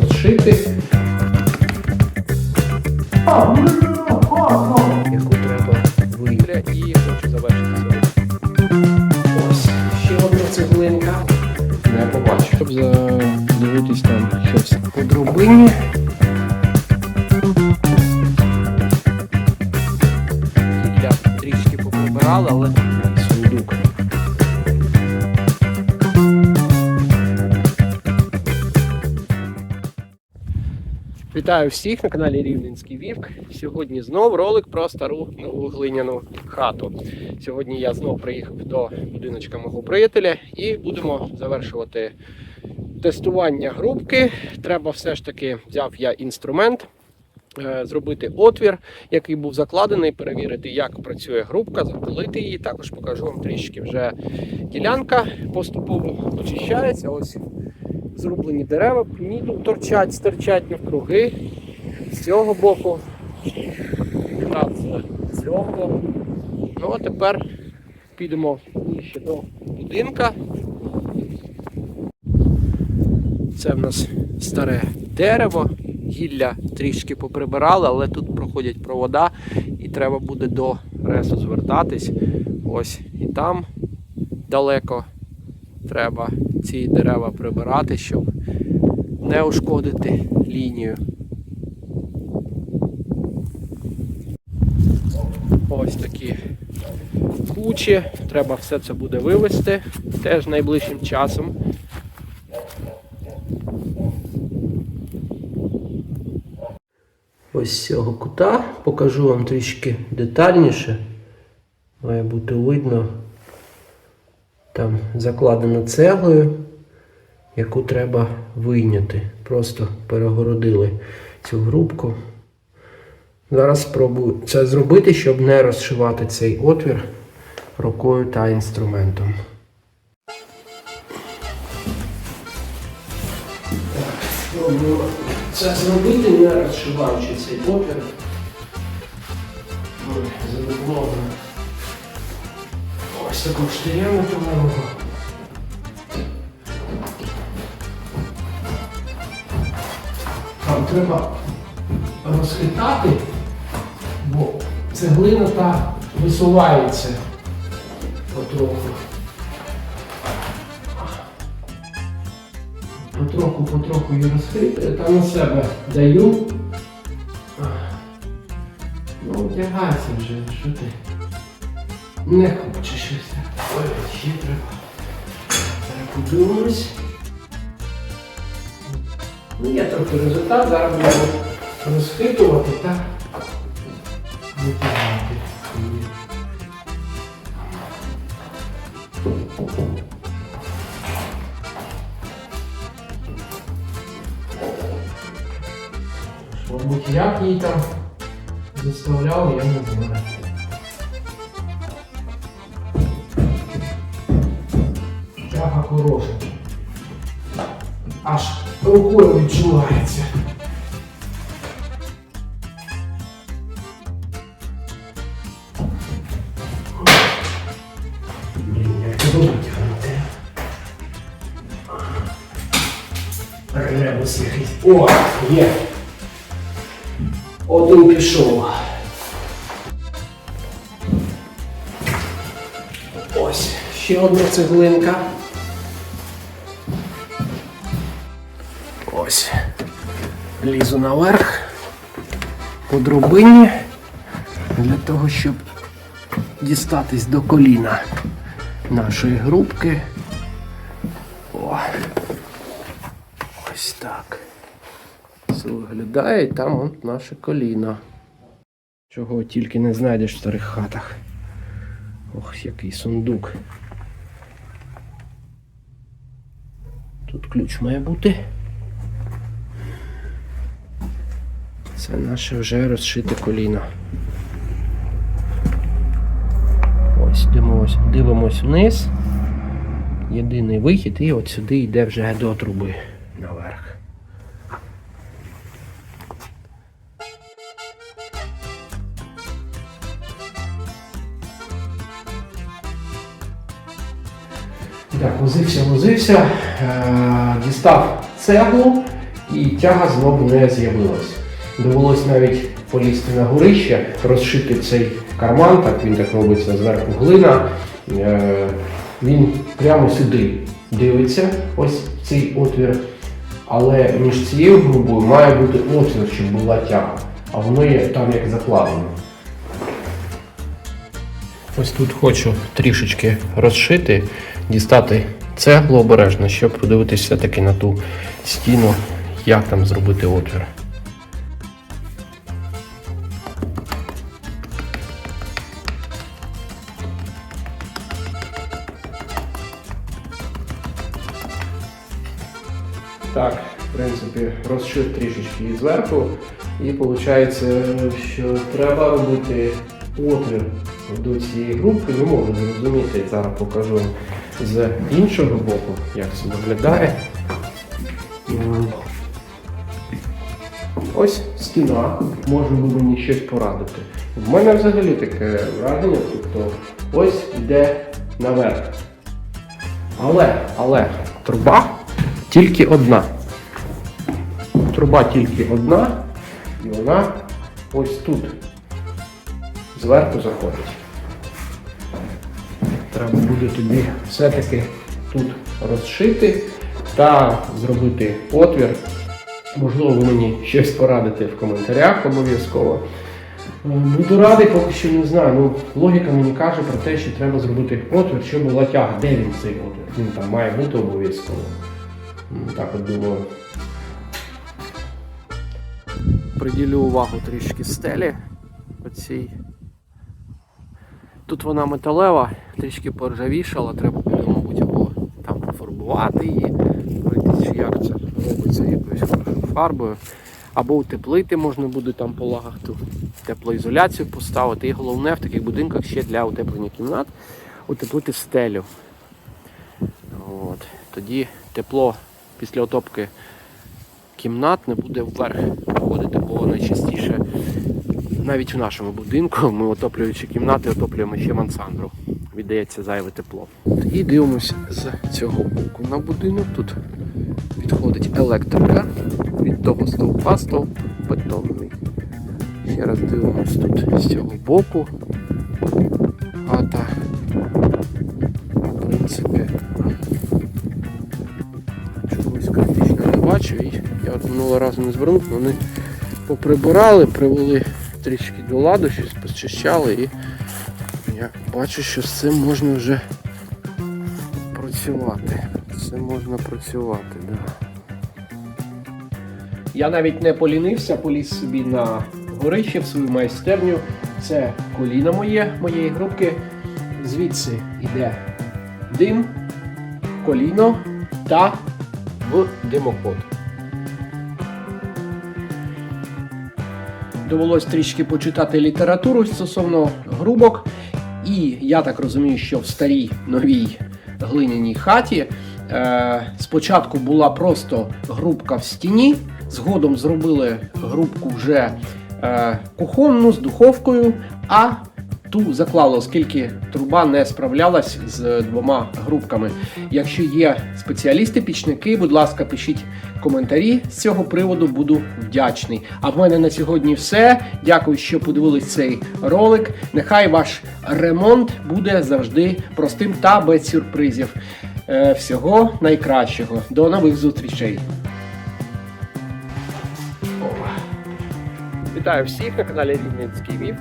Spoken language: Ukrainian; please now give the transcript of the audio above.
розшити. Яку треба виявляти і хочу завершити сьогодні. Ось, ще одна цеглинка. Не побачу. Щоб задивитись там щось по дробині. Гілля трішки поприбирали, але Вітаю всіх на каналі Рівненський Вівк. Сьогодні знов ролик про стару нову глиняну хату. Сьогодні я знов приїхав до будиночка мого приятеля і будемо завершувати тестування грубки. Треба все ж таки взяв я інструмент. е, Зробити отвір, який був закладений, перевірити, як працює грубка, запилити її. Також покажу вам трішки вже ділянка поступово очищається. Ось зрублені дерева, торчать, стирчать навкруги з цього боку, та з цього боку. Ну а тепер підемо ближче до будинка. Це в нас старе дерево, гілля трішки поприбирали, але тут проходять провода і треба буде до ресу звертатись. Ось і там далеко треба ці дерева прибирати, щоб не ушкодити лінію. Ось такі кучі. Треба все це буде вивезти теж найближчим часом. Ось з цього кута покажу вам трішки детальніше. Має бути видно. Там закладено цеглою, яку треба вийняти. Просто перегородили цю грубку. Зараз спробую це зробити, щоб не розшивати цей отвір рукою та інструментом. Спробую це зробити, не розшиваючи цей отвір. Ось такого штиря металевого. Там треба розхитати, бо цеглина та висувається потроху. Потроху, потроху її розхитую, та на себе даю. Ну, вдягайся вже, що ти? Не хоче щось. Зараз подивимось. Ну, є трохи результат, зараз будемо розхитувати та витягати. її. Мабуть, як її там заставляв, я не знаю. Аж рукою відчувається. Блін, як це тягнути. Ребус якийсь. О, є. Один пішов. Ось, ще одна цеглинка. Лізу наверх по драбині для того, щоб дістатись до коліна нашої грубки. О. Ось так. Це виглядає і там от наше коліно. Чого тільки не знайдеш в старих хатах. Ох, який сундук. Тут ключ має бути. Це наше вже розшите коліно. Ось дивимось, дивимось вниз. Єдиний вихід і от сюди йде вже до труби наверх. Так, возився, возився, е, дістав цеглу і тяга знову не з'явилась. Довелось навіть полізти на горище, розшити цей карман, так він так робиться зверху глина. Е, Він прямо сюди дивиться, ось цей отвір. Але між цією грубою має бути отвір, щоб була тяга. А воно є там як закладено. Ось тут хочу трішечки розшити, дістати цеглу обережно, щоб подивитися таки на ту стіну, як там зробити отвір. Так, в принципі, розшив трішечки її зверху. І виходить, що треба робити отвір до цієї групки. Не можу зрозуміти, зараз покажу з іншого боку, як це виглядає. Ось стіна, може ви мені щось порадити. В мене взагалі таке враження, тобто ось йде наверх. Але, але труба тільки одна. Труба тільки одна, і вона ось тут зверху заходить. Треба буде тобі все-таки тут розшити та зробити отвір. Можливо, ви мені щось порадите в коментарях обов'язково. Е, Буду радий, поки що не знаю. Ну, логіка мені каже про те, що треба зробити отвір, щоб була тяга. Де він цей отвір? Він там має бути обов'язково. Так от думаю. Приділю увагу трішки стелі. Оцій. Тут вона металева, трішки поржавішала, треба буде, мабуть, або там пофарбувати її, чи як це робиться якоюсь фарбою. Або утеплити можна буде там по лагах ту теплоізоляцію поставити. І головне в таких будинках ще для утеплення кімнат утеплити стелю. От. Тоді тепло після отопки кімнат не буде вверх виходити, бо найчастіше навіть в нашому будинку ми отоплюючи кімнати, отоплюємо ще мансандру. Віддається зайве тепло. І дивимося з цього боку на будинок. Тут підходить електрика від того стовпа, стовп бетонний. Ще раз дивимось тут з цього боку. Минулого разу не звернув, вони поприбирали, привели трішки до ладу, щось почищали і я бачу, що з цим можна вже працювати. З можна працювати, да. Я навіть не полінився, поліз собі на горище в свою майстерню. Це коліно моє, моєї групки. Звідси йде дим, коліно та в димоход. Довелось трішки почитати літературу стосовно грубок. І я так розумію, що в старій новій глиняній хаті е, спочатку була просто грубка в стіні, згодом зробили грубку вже е, кухонну з духовкою, а ту заклали, оскільки труба не справлялась з двома грубками. Якщо є спеціалісти-пічники, будь ласка, пишіть коментарі з цього приводу, буду вдячний. А в мене на сьогодні все. Дякую, що подивились цей ролик. Нехай ваш ремонт буде завжди простим та без сюрпризів. Е, Всього найкращого. До нових зустрічей. Вітаю всіх на каналі Рівненський Вів.